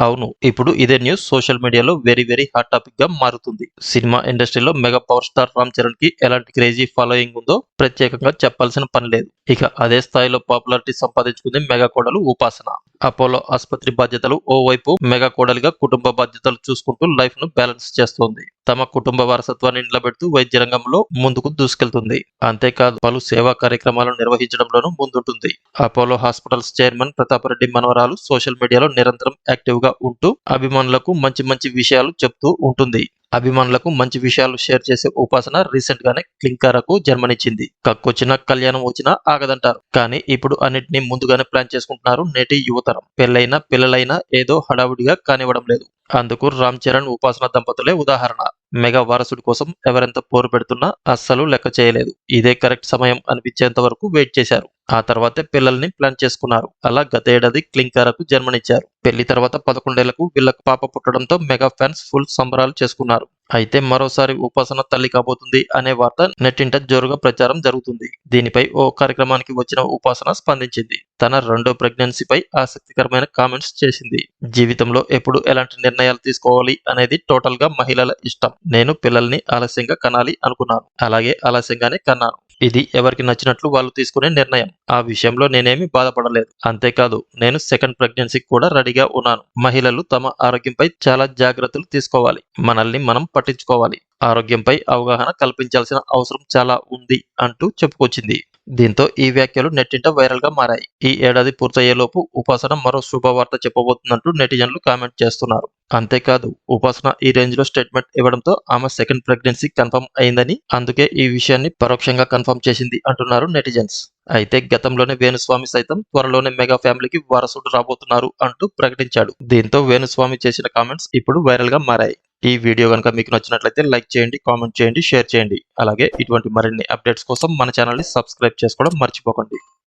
అవును ఇప్పుడు ఇదే న్యూస్ సోషల్ మీడియాలో వెరీ వెరీ హాట్ టాపిక్గా మారుతుంది. సినిమా ఇండస్ట్రీలో మెగా పవర్ స్టార్ రామ్ చరణ్కి ఎలాంటి క్రేజీ ఫాలోయింగ్ ఉందో ప్రత్యేకంగా చెప్పాల్సిన పని లేదు. ఇక అదే స్థాయిలో పాపులారిటీ సంపాదించుకుంది మెగా కోడలు ఉపాసన. అపోలో ఆసుపత్రి బాధ్యతలు ఓవైపు మెగా కోడలిగా కుటుంబ బాధ్యతలు చూసుకుంటూ లైఫ్ను బ్యాలెన్స్ చేస్తోంది. తమ కుటుంబ వారసత్వాన్ని నిలబెడుతూ వైద్య రంగంలో ముందుకు దూసుకెళ్తుంది. అంతేకాదు పలు సేవా కార్యక్రమాలను నిర్వహించడంలోనూ ముందుంటుంది. అపోలో హాస్పిటల్స్ చైర్మన్ ప్రతాపరెడ్డి మనవరాలు సోషల్ మీడియాలో నిరంతరం యాక్టివ్గా ఉంటూ అభిమానులకు మంచి మంచి విషయాలు చెప్తూ ఉంటుంది. అభిమానులకు మంచి విషయాలు షేర్ చేసే ఉపాసన రీసెంట్ గానే క్లింకారకు జన్మనిచ్చింది. కక్కొచ్చిన కళ్యాణం వచ్చినా ఆగదంటారు. కానీ ఇప్పుడు అన్నిటినీ ముందుగానే ప్లాన్ చేసుకుంటున్నారు నేటి యువతరం. పెళ్ళైనా పిల్లలైనా ఏదో హడావుడిగా కానివ్వడం లేదు. అందుకు రామ్ చరణ్ ఉపాసన దంపతులే ఉదాహరణ. మెగా వారసుడి కోసం ఎవరెంత పోరు పెడుతున్నా అస్సలు లెక్క చేయలేదు. ఇదే కరెక్ట్ సమయం అనిపించేంత వరకు వెయిట్ చేశారు. ఆ తర్వాతే పిల్లల్ని ప్లాన్ చేసుకున్నారు. అలా గత ఏడాది క్లింకారకు జన్మనిచ్చారు. పెళ్ళి తర్వాత పదకొండేళ్ళకు వీళ్ళకు పాప పుట్టడంతో మెగా ఫ్యాన్స్ ఫుల్ సంబరాలు చేసుకున్నారు. అయితే మరోసారి ఉపాసన తల్లి కాబోతుంది అనే వార్త నెట్టింట జోరుగా ప్రచారం జరుగుతుంది. దీనిపై ఓ కార్యక్రమానికి వచ్చిన ఉపాసన స్పందించింది. తన రెండో ప్రెగ్నెన్సీపై ఆసక్తికరమైన కామెంట్స్ చేసింది. జీవితంలో ఎప్పుడు ఎలాంటి నిర్ణయాలు తీసుకోవాలి అనేది టోటల్గా మహిళల ఇష్టం. నేను పిల్లల్ని ఆలస్యంగా కనాలి అనుకున్నాను. అలాగే ఆలస్యంగానే కన్నాను. ఇది ఎవరికి నచ్చినట్లు వాళ్ళు తీసుకునే నిర్ణయం. ఆ విషయంలో నేనేమి బాధపడలేదు. అంతేకాదు నేను సెకండ్ ప్రెగ్నెన్సీకి కూడా రెడీగా ఉన్నాను. మహిళలు తమ ఆరోగ్యంపై చాలా జాగ్రత్తలు తీసుకోవాలి. మనల్ని మనం పట్టించుకోవాలి. ఆరోగ్యంపై అవగాహన కల్పించాల్సిన అవసరం చాలా ఉంది అంటూ చెప్పుకొచ్చింది. దీంతో ఈ వ్యాఖ్యలు నెట్టింట వైరల్గా మారాయి. ఈ ఏడాది పూర్తయ్యేలోపు ఉపాసన మరో శుభవార్త చెప్పబోతుందంటూ నెటిజన్లు కామెంట్ చేస్తున్నారు. అంతేకాదు ఉపాసన ఈ రేంజ్లో స్టేట్మెంట్ ఇవ్వడంతో ఆమె సెకండ్ ప్రెగ్నెన్సీ కన్ఫర్మ్ అయిందని అందుకే ఈ విషయాన్ని పరోక్షంగా కన్ఫర్మ్ చేసింది అంటున్నారు నెటిజన్స్ అయితే గతంలోనే వేణుస్వామి సైతం త్వరలోనే మెగా ఫ్యామిలీకి వారసుడు రాబోతున్నారు అంటూ ప్రకటించాడు. దీంతో వేణుస్వామి చేసిన కామెంట్స్ ఇప్పుడు వైరల్గా మారాయి. ఈ వీడియో కనుక మీకు నచ్చినట్లయితే లైక్ చేయండి కామెంట్ చేయండి షేర్ చేయండి. అలాగే ఇటువంటి మరిన్ని అప్డేట్స్ కోసం మన ఛానల్ని సబ్స్క్రైబ్ చేసుకోవడం మర్చిపోకండి.